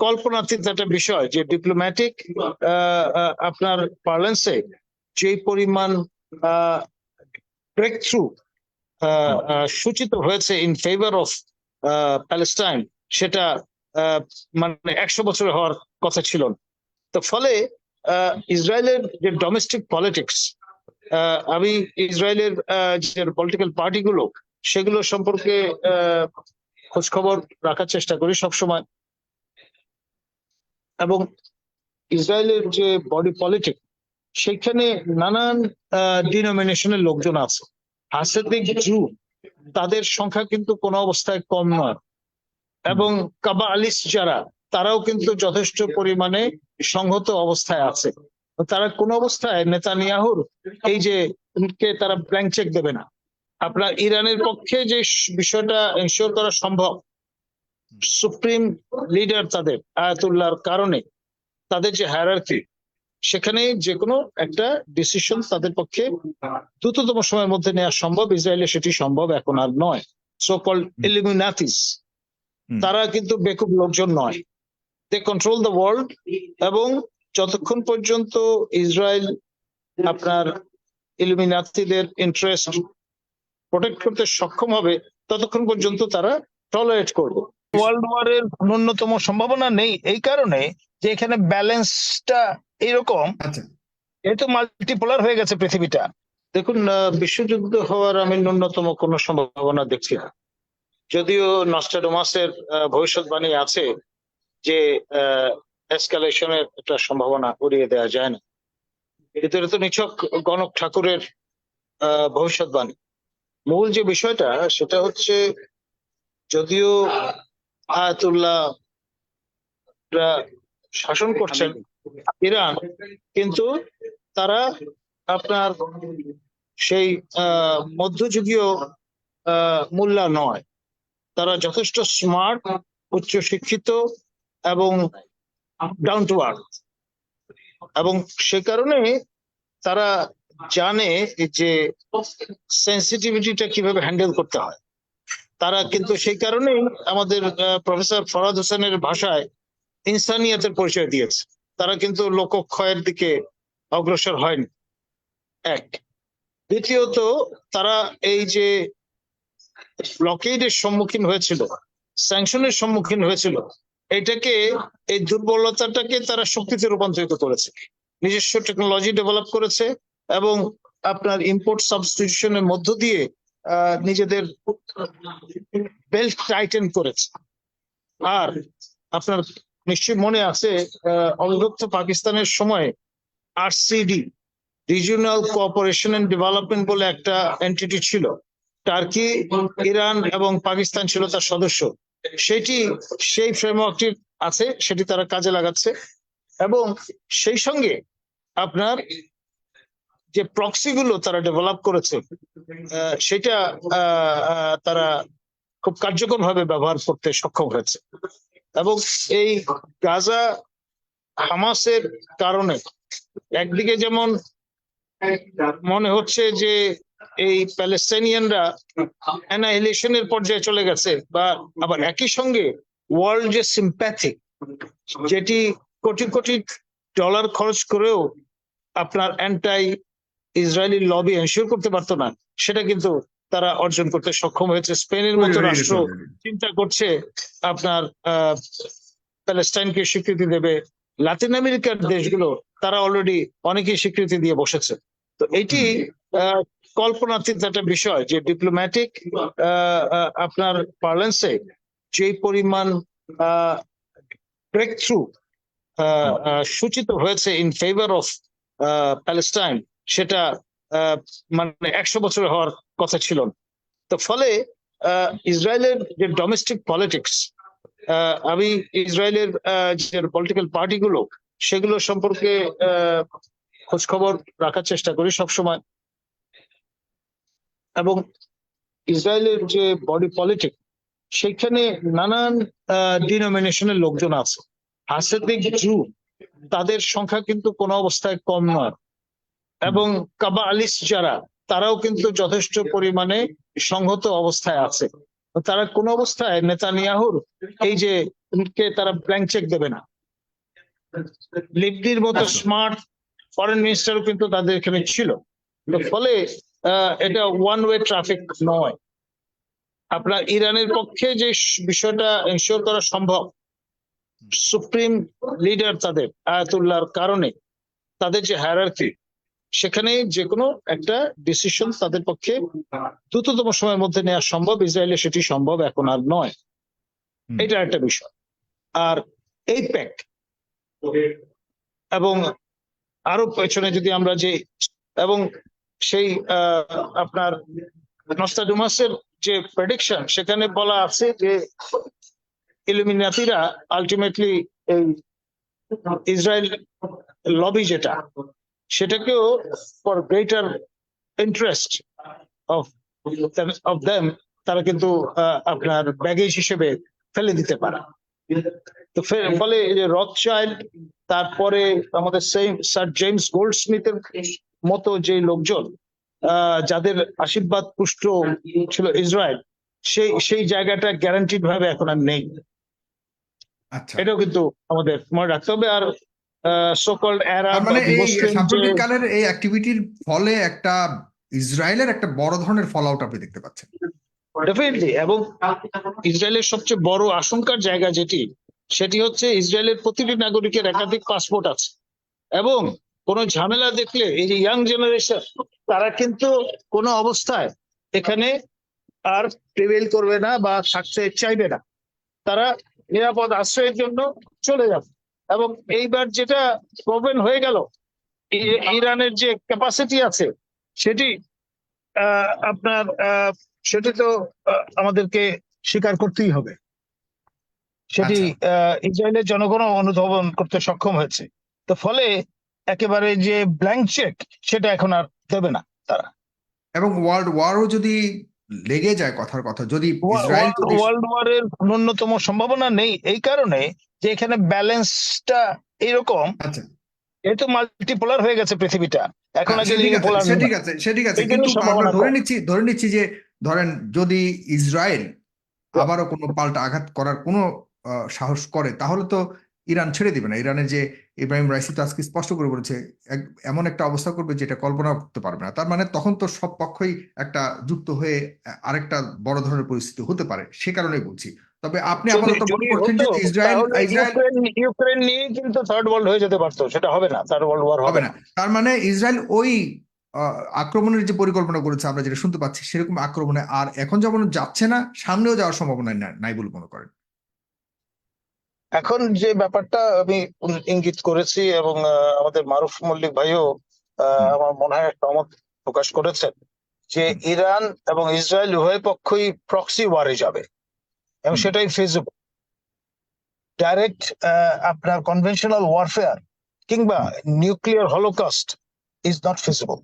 কল্পনাতীত একটা বিষয় যে ডিপ্লোম্যাটিক আপনার পার্লেন্সে যে পরিমাণ ব্রেক থ্রু সূচিত হয়েছে ইন ফেভার অফ প্যালেস্টাইন সেটা মানে একশো বছর হওয়ার কথা ছিল না। তো ফলে ইসরায়েলের যে ডোমেস্টিক পলিটিক্স আমি ইসরায়েলের যে পলিটিক্যাল পার্টিগুলো সেগুলো সম্পর্কে আহ, খোঁজ খবর রাখার চেষ্টা করি সবসময়। এবং ইসরায়েলের যে বডি পলিটিক সেখানে নানান ডিনোমিনেশনের লোকজন আছে। হাসেদিক জু তাদের সংখ্যা কিন্তু কোনো অবস্থায় কম নয়। এবং কাবা আলিস যারা, তারাও কিন্তু যথেষ্ট পরিমাণে সংহত অবস্থায় আছে। তারা কোন অবস্থায় নেতানিয়াহুর এই যে, কে তারা ব্ল্যাঙ্ক চেক দেবে না। আপনার ইরানের পক্ষে যে বিষয়টা এনশিওর করা সম্ভব সুপ্রিম লিডার তাদের আয়াতুল্লাহর কারণে তাদের যে হায়ারার্কি সেখানে যে কোনো একটা ডিসিশন তাদের পক্ষে দ্রুততম সময়ের মধ্যে নেওয়া সম্ভব। ইসরায়েলে সেটি সম্ভব এখন আর নয়। সো কল ইলিমিনাতিস তারা কিন্তু বেকুব লোকজন নয়। দে কন্ট্রোল দ্য ওয়ার্ল্ড এবং যতক্ষণ পর্যন্ত ইসরায়েল আপনার ইলুমিনাতিদের ইন্টারেস্ট প্রোটেক্ট করতে সক্ষম হবে ততক্ষণ পর্যন্ত তারা টলারেট করবে। ওয়ার্ল্ড ওয়ারের ন্যূনতম সম্ভাবনা নেই এই কারণে যে এখানে ব্যালেন্সটা এইরকম আচ্ছা। যেহেতু মাল্টিপোলার হয়ে গেছে পৃথিবীটা। দেখুন আহ, বিশ্বযুদ্ধ হওয়ার আমি ন্যূনতম কোনো সম্ভাবনা দেখছি না। যদিও নস্টাডোমাসের আহ, ভবিষ্যৎবাণী আছে যে এসকালেশনের একটা সম্ভাবনা উড়িয়ে দেওয়া যায় না। এটা তো নিছক গণক ঠাকুরের আহ, ভবিষ্যৎবাণী। মূল যে বিষয়টা সেটা হচ্ছে যদিও আয়াতুল্লাহ শাসন করছেন ইরান, কিন্তু তারা আপনার সেই মধ্যযুগীয় মোল্লা নয়। তারা যথেষ্ট স্মার্ট, উচ্চ শিক্ষিত এবং ডাউন টু আর্থ এবং সে কারণে তারা জানে যে সেন্সিটিভিটিটা কীভাবে হ্যান্ডেল করতে হয়। তারা কিন্তু সেই কারণেই আমাদের প্রফেসর ফরাদ হোসেনের ভাষায় ইনসানিয়াতের পরিচয় দিয়েছে। তারা কিন্তু লোকক্ষয়ের দিকে অগ্রসর হয়নি। এক। দ্বিতীয়ত, তারা এই যে ব্লকেডের সম্মুখীন হয়েছিল স্যাংশনের সম্মুখীন হয়েছিল, এটাকে, এই দুর্বলতাটাকে তারা শক্তিতে রূপান্তরিত করেছে। নিজস্ব টেকনোলজি ডেভেলপ করেছে এবং আপনার ইম্পোর্ট সাবস্টিটিউশনের মধ্য দিয়ে নিজেদের বেল্ট টাইটেন করেছে। আর আপনার নিশ্চয়ই মনে আছে অবিভক্ত পাকিস্তানের সময় RCD regional cooperation and development বলে একটা এন্টিটি ছিল। টার্কি ইরান এবং পাকিস্তান ছিল তার সদস্য। সেটি সেই ফ্রেমওয়ার্কটি আছে, সেটি তারা কাজে লাগাচ্ছে। এবং সেই সঙ্গে আপনার যে প্রক্সি গুলো তারা ডেভেলপ করেছে সেটা তারা খুব কার্যকর ভাবে ব্যবহার করতে সক্ষম হয়েছে। এবং এই গাজা হামাসের কারণে একদিকে যেমন মনে হচ্ছে যে এই প্যালেস্টাইনিয়ানরা অ্যানাহিলেশনের পর্যায়ে চলে গেছে বা আবার একই সঙ্গে ওয়ার্ল্ড যে সিম্প্যাথি যেটি কোটি কোটি ডলার খরচ করেও আপনার অ্যান্টাই ইসরায়েলি লবি এনশিওর করতে পারতো না সেটা কিন্তু তারা অর্জন করতে সক্ষম হয়েছে। স্পেনের মতো রাষ্ট্র চিন্তা করছে আপনার প্যালেস্টাইনকে স্বীকৃতি দেবে। লাতিন আমেরিকার দেশগুলো তারা অলরেডি অনেকেই স্বীকৃতি দিয়ে বসেছে। তো এটি কল্পনাতীত একটা বিষয় যে ডিপ্লোম্যাটিক আপনার পার্লেন্সে যে পরিমাণ ব্রেক থ্রু সূচিত হয়েছে ইন ফেভার অফ প্যালেস্টাইন সেটা মানে একশো বছর হওয়ার কথা ছিল না। তো ফলে ইসরায়েলের যে ডোমেস্টিক পলিটিক্স আমি ইসরায়েলের যে পলিটিক্যাল পার্টিগুলো সেগুলো সম্পর্কে খোঁজ খবর রাখার চেষ্টা করি সবসময়। এবং ইসরায়েলের যে বডি পলিটিক সেখানে নানান ডিনোমিনেশনের লোকজন আছে। হাসেদিক জু তাদের সংখ্যা কিন্তু কোনো অবস্থায় কম নয়। এবং কাবা আলিস যারা তারাও কিন্তু যথেষ্ট পরিমাণে সংহত অবস্থায় আছে। তারা কোন অবস্থায় নেতানিয়াহুর এই যে কে তারা ব্ল্যাঙ্ক চেক দেবে না। লিবনির মতো। স্মার্ট ফরেন মিনিস্টারও কিন্তু তাদের এখানে ছিল। ফলে আহ, এটা ওয়ান ওয়ে ট্রাফিক নয়। আপনার ইরানের পক্ষে যে বিষয়টা এনশিওর করা সম্ভব সুপ্রিম লিডার তাদের আয়াতুল্লাহর কারণে তাদের যে হায়ারার্কি সেখানে যে কোনো একটা ডিসিশন তাদের পক্ষে দ্রুততম সময়ের মধ্যে নেওয়া সম্ভব। ইসরায়েলে সেটি সম্ভব এখন আর নয়। এটা একটা বিষয়। আর এই প্যাক এবং আরও পেছনে যদি আমরা যে এবং সেই আপনার নস্তাডুমাসের যে প্রেডিকশন সেখানে বলা আছে যে ইলুমিনাতিরা আলটিমেটলি এই ইসরায়েল লবি যেটা সেটাকেও for greater interest of of them তারা কিন্তু আপনার ব্যাগেজ হিসেবে ফেলে দিতে পারে। তো ফলে এই যে রথ চাইল্ড তারপরে আমাদের সেই স্যার জেমস গোল্ড স্মিথের মতো যে লোকজন যাদের আশীর্বাদ পুষ্ট ছিল ইসরায়েল সেই সেই জায়গাটা গ্যারান্টিড ভাবে এখন আর নেই। আচ্ছা। এটাও কিন্তু আমাদের মনে রাখতে হবে। আর সোকল্ড অ্যারাব মানে এই সাম্প্রতিক কালের এই অ্যাক্টিভিটির ফলে একটা ইসরায়েলের একটা বড় ধরনের ফল আউট আপনি দেখতে পাচ্ছেন। ডেফিনেটলি এবং ইসরায়েলের সবচেয়ে বড় আশঙ্কার জায়গা যেটি সেটি হচ্ছে ইসরায়েলের প্রতিটি নাগরিকের একাধিক পাসপোর্ট আছে। এবং কোনো ঝামেলা দেখলে এই যে ইয়াং জেনারেশন তারা কিন্তু কোনো অবস্থায় এখানে আর প্রিভেল করবে না বা থাকতে চাইবে না। তারা নিরাপদ আশ্রয়ের জন্য চলে যাবে। এবং এইবার যেটা প্রবলেম হয়ে গেল ইরানের যে ক্যাপাসিটি আছে সেটি আপনার সেটি তো আমাদেরকে স্বীকার করতেই হবে। সেটি আহ, ইসরায়েলের জনগণও অনুধাবন করতে সক্ষম হয়েছে। তো ফলে একেবারে যে ব্ল্যাঙ্ক চেক সেটা এখন আর দেবে না তারা। এবং ওয়ার্ল্ড ওয়ারও যদি লেগে যায় কথার কথা। যদি ইসরায়েল ওয়ার্ল্ড ওয়ারের ন্যূনতম সম্ভাবনা নেই এই কারণে যে এখানে ব্যালেন্সটা এইরকম আচ্ছা। যেহেতু মাল্টিপোলার হয়ে গেছে পৃথিবীটা। এখন হ্যাঁ, আগে সে ঠিক আছে সে ঠিক আছে। কিন্তু আমরা ধরে নিচ্ছি ধরে নিচ্ছি যে ধরেন যদি ইসরায়েল আবারও কোনো পাল্টা আঘাত করার কোনো সাহস করে তাহলে তো ইরান ছেড়ে দিবে না। ইরানের যে ইব্রাহিম রাইসি তো আজকে স্পষ্ট করে বলেছে এমন একটা অবস্থা করবে যেটা কল্পনা করতে পারবে না। তার মানে তখন তো সব পক্ষই একটা যুক্ত হয়ে আরেকটা বড় ধরনের পরিস্থিতি হতে পারে সে কারণেই বলছি। তবে আপনি আপাতত মনে করছেন যে ইসরায়েল ইসরায়েল ইউক্রেন নিয়ে কিন্তু থার্ড ওয়ার্ল্ড হয়ে যেতে পারতো সেটা হবে না থার্ড ওয়ার্ল্ড ওয়ার হবে না। তার মানে ইসরায়েল ওই আহ, আক্রমণের যে পরিকল্পনা করেছে আমরা যেটা শুনতে পাচ্ছি সেরকম আক্রমণে আর এখন যেমন যাচ্ছে না সামনেও যাওয়ার সম্ভাবনা নাই বলে মনে করেন। এখন যে ব্যাপারটা আমি ইঙ্গিত করেছি এবং আমাদের মারুফ মল্লিক ভাইও আমার মনে হয় সহমত প্রকাশ করেছেন যে ইরান এবং ইসরায়েল উভয় পক্ষই প্রক্সি ওয়ারে যাবে এবং সেটাই ফেসবুক ডাইরেক্ট আপনার কনভেনশনাল ওয়ারফেয়ার কিংবা nuclear holocaust is not feasible